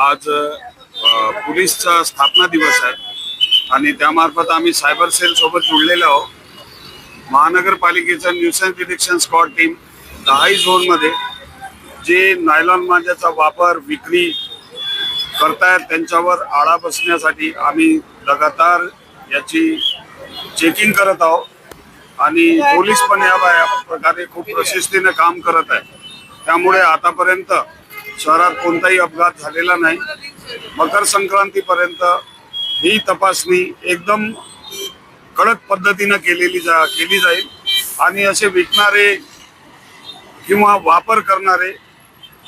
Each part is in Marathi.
आज पोलीसचा स्थापना दिवस आहे आणि त्यामार्फत आम्ही सायबर सेल सोबत जुळलेलो आहोत. महानगरपालिकेचा न्यूसन्स डिटेक्शन स्क्वॉड टीम दहाही झोनमध्ये जे नायलॉन मांजाचा वापर विक्री करतायत त्यांच्यावर आळा बसण्यासाठी आम्ही लगातार याची चेकिंग करत आहोत. आणि पोलीस पण या प्रकारे खूप प्रशिस्तीने काम करत आहे. त्यामुळे आतापर्यंत शहरात कोणताही अपघात झालेला नाही. मकर संक्रांतीपर्यंत ही तपासणी एकदम कडक पद्धतीनं केलेली जा केली जाईल. आणि असे विकणारे किंवा वापर करणारे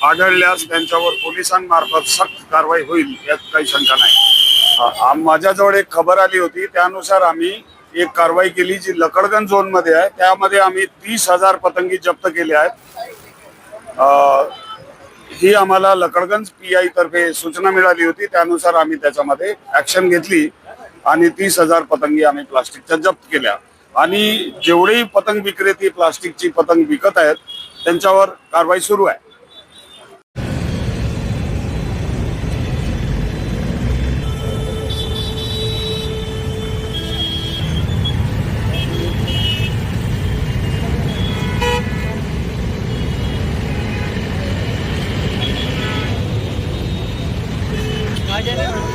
आढळल्यास त्यांच्यावर पोलिसांमार्फत सक्त कारवाई होईल यात काही शंका नाही. माझ्याजवळ एक खबर आली होती. त्यानुसार आम्ही एक कारवाई केली जी लकडगंज झोनमध्ये आहे. त्यामध्ये आम्ही तीस हजार पतंगी जप्त केले आहेत. ही आम्हाला लकडगंज पी आय तर्फे सूचना मिळाली होती. त्यानुसार आम्ही त्याच्यामध्ये ऍक्शन घेतली आणि तीस हजार पतंगी आम्ही प्लास्टिकच्या जप्त केल्या. आणि जेवढेही पतंग विक्रेते प्लास्टिकची पतंग विकत आहेत त्यांच्यावर कारवाई सुरू आहे. Ah, já não.